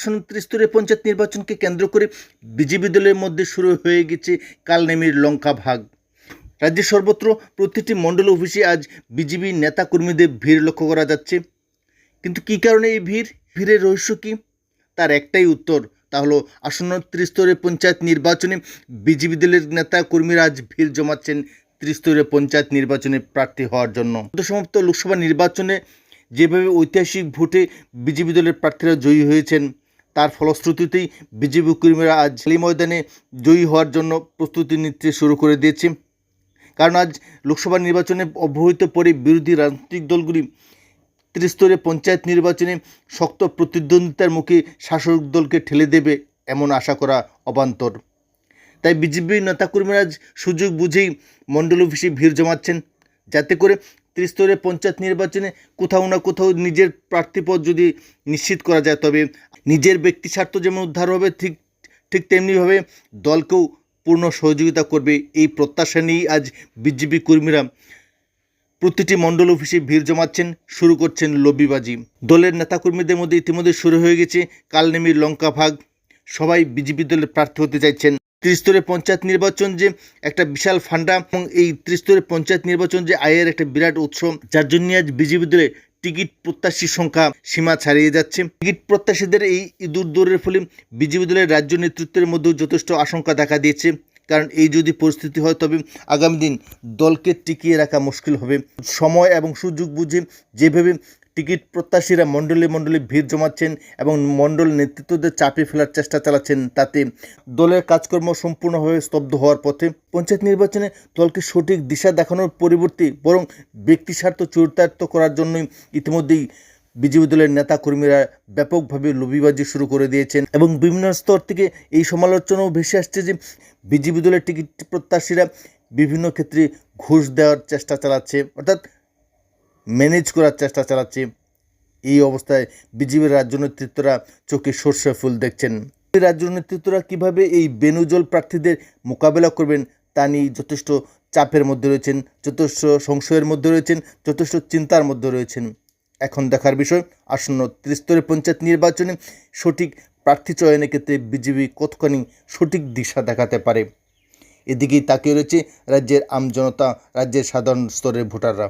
আসন্ন ত্রিস্তরের পঞ্চায়েত নির্বাচনকে কেন্দ্র করে বিজেপি দলের মধ্যে শুরু হয়ে গেছে কালনেমির লঙ্কা ভাগ। রাজ্যের সর্বত্র প্রতিটি মণ্ডল অফিসে আজ বিজেপি নেতাকর্মীদের ভিড় লক্ষ্য করা যাচ্ছে। কিন্তু কী কারণে এই ভিড়? ভিড়ের রহস্য কী? তার একটাই উত্তর, তা হলো আসন্ন ত্রিস্তরের পঞ্চায়েত নির্বাচনে বিজেপি দলের নেতা কর্মীরা আজ ভিড় জমাচ্ছেন ত্রিস্তরীয় পঞ্চায়েত নির্বাচনে প্রার্থী হওয়ার জন্য। সমাপ্ত লোকসভা নির্বাচনে যেভাবে ঐতিহাসিক ভোটে বিজেপি দলের প্রার্থীরা জয়ী হয়েছেন তার ফলশ্রুতিতেই বিজেপি কর্মীরা আজ খালি ময়দানে জয়ী হওয়ার জন্য প্রস্তুতি নিতে শুরু করে দিয়েছে। কারণ আজ লোকসভা নির্বাচনে অব্যাহত পরে বিরোধী রাজনৈতিক দলগুলি ত্রিস্তরে পঞ্চায়েত নির্বাচনে শক্ত প্রতিদ্বন্দ্বিতার মুখে শাসক দলকে ঠেলে দেবে এমন আশা করা অবান্তর। তাই বিজেপি নেতাকর্মীরা আজ সুযোগ বুঝেই মণ্ডল অফিসে ভিড় জমাচ্ছেন। যাতে করে ত্রিস্তরীয় পঞ্চায়েত নির্বাচনে কোথাও না কোথাও নিজের প্রার্থীপদ যদি নিশ্চিত করা যায়, তবে নিজের ব্যক্তি স্বার্থ যেমন উদ্ধার হবে, ঠিক ঠিক তেমনিভাবে দলকেও পূর্ণ সহযোগিতা করবে এই প্রত্যাশা নিয়েই আজ বিজেপি কর্মীরা প্রতিটি মণ্ডল অফিসে ভিড় জমাচ্ছেন, শুরু করছেন লবিবাজি। দলের নেতাকর্মীদের মধ্যে ইতিমধ্যে শুরু হয়ে গেছে কালনেমির লঙ্কা ভাগ। সবাই বিজেপি দলের প্রার্থী হতে চাইছেন। ত্রিস্তরের পঞ্চায়েত নির্বাচন যে একটা বিশাল ফান্ডা এবং এই ত্রিস্তরের পঞ্চায়েত নির্বাচন যে আয়ের একটা বিরাট উৎস, যার জন্য আজ বিজেপি দলে টিকিট প্রত্যাশীর সংখ্যা সীমা ছাড়িয়ে যাচ্ছে। টিকিট প্রত্যাশীদের এই ইঁদুর দৌড়ের ফলে বিজেপি দলের রাজ্য নেতৃত্বের মধ্যেও যথেষ্ট আশঙ্কা দেখা দিয়েছে। কারণ এই যদি পরিস্থিতি হয়, তবে আগামী দিন দলকে টিকিয়ে রাখা মুশকিল হবে। সময় এবং সুযোগ বুঝে যেভাবে টিকিট প্রত্যাশীরা মণ্ডলে মণ্ডলে ভিড় জমাচ্ছেন এবং মণ্ডল নেতৃত্বদের চাপে ফেলার চেষ্টা চালাচ্ছেন তাতে দলের কাজকর্ম সম্পূর্ণভাবে স্তব্ধ হওয়ার পথে পঞ্চায়েত নির্বাচনে দলকে সঠিক দিশা দেখানোর পরিবর্তে বরং ব্যক্তি স্বার্থ চরিতার্থ করার জন্যই ইতিমধ্যেই বিজেপি দলের নেতা কর্মীরা ব্যাপকভাবে লবিবাজি শুরু করে দিয়েছেন এবং বিভিন্ন স্তর থেকে এই সমালোচনাও ভেসে আসছে যে বিজেপি দলের টিকিট প্রত্যাশীরা বিভিন্ন ক্ষেত্রে ঘুষ দেওয়ার চেষ্টা চালাচ্ছে। অর্থাৎ ম্যানেজ করার চেষ্টা চালাচ্ছে। এই অবস্থায় বিজেপির রাজ্য নেতৃত্বরা চোখে সর্ষে ফুল দেখছেন। রাজ্য নেতৃত্বরা কীভাবে এই বেনুজল প্রার্থীদের মোকাবেলা করবেন তা নিয়ে যথেষ্ট চাপের মধ্যে রয়েছেন, যথেষ্ট সংশয়ের মধ্যে রয়েছেন, যথেষ্ট চিন্তার মধ্যে রয়েছেন। এখন দেখার বিষয়, আসন্ন ত্রিস্তরের পঞ্চায়েত নির্বাচনে সঠিক প্রার্থী চয়নের ক্ষেত্রে বিজেপি কতখানি সঠিক দিশা দেখাতে পারে? এদিকেই তাকিয়ে রয়েছে রাজ্যের আমজনতা রাজ্যের সাধারণ স্তরের ভোটাররা।